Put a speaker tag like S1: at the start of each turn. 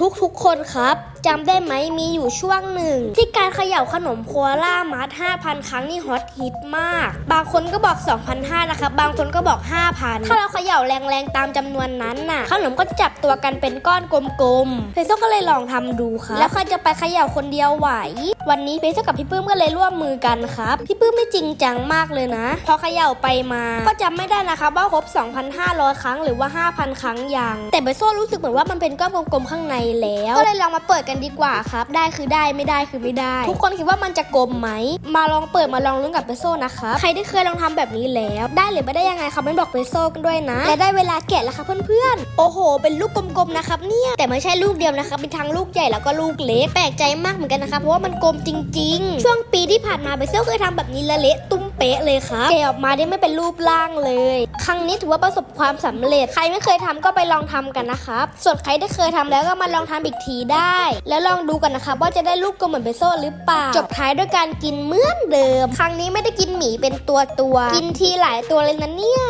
S1: ทุกๆคนครับ จำได้ไหมมีอยู่ช่วงหนึ่ง ที่การเขย่าขนมโคล่ามาร์ท5,000 ครั้งนี่ฮอตฮิตมาก บางคนก็บอก 2,500นะครับางคนก็บอก 5,000 ถ้าเราเขย่าแรงๆ ตามจำนวนนั้นน่ะ ขนมก็จะจับตัวกันเป็นก้อนกลมๆ เพโซก็เลยลองทำดูครับแล้วใครจะไปเขย่าคนเดียวไหว วันนี้เพโซกับพี่ปื้มก็เลยร่วมมือกันครับ พี่ปื้มไม่จริงจังมากเลยนะ พอเขย่าไปมา ก็จำไม่ได้นะครับว่าครบ 2,500 ครั้งหรือว่า 5,000 ครั้งยัง แต่เบโซรู้สึกเหมือนว่ามันเป็นก้อนกลมๆข้างในแล้ว ก็เลยลองมาเปิดกันดีกว่าครับ ได้คือได้ไม่ได้คือไม่ได้ ทุกคนคิดว่ามันจะกลมไหม มาลองเปิดมาลองลุ้นกับเบโซนะครับ ใครที่เคยลองทำแบบนี้แล้ว ได้หรือไม่ได้ยังไงคอมเมนต์บอกเบโซกันด้วยนะ และได้เวลาแกะแล้วครับเพื่อนๆ โอ้โห เป็นลูกกลมๆนะครับเนี่ยแต่ไม่ใช่ลูกเดียวนะครับมีทั้งลูกใหญ่แล้วก็ลูกเล็กแปลกใจมากเหมือนกันนะครับเพราะว่ามันกลมจริง ๆ ช่วงปีที่ผ่านมาเบโซเคยทำแบบนี้และเละตุ้ม เป๊ะเลยครับแกะออกมาได้ไม่เป็นรูปร่างเลย ครั้งนี้ถือว่าประสบความสำเร็จ ใครไม่เคยทำก็ไปลองทำกันนะครับ ส่วนใครที่เคยทำแล้วก็มาลองทำอีกทีได้ แล้วลองดูกันนะครับว่าจะได้รูปกลมเหมือนเบโซหรือเปล่า จบท้ายด้วยการกินเหมือนเดิม ครั้งนี้ไม่ได้กินหมีเป็นตัวตัว กินทีหลายตัวเลยนะเนี่ย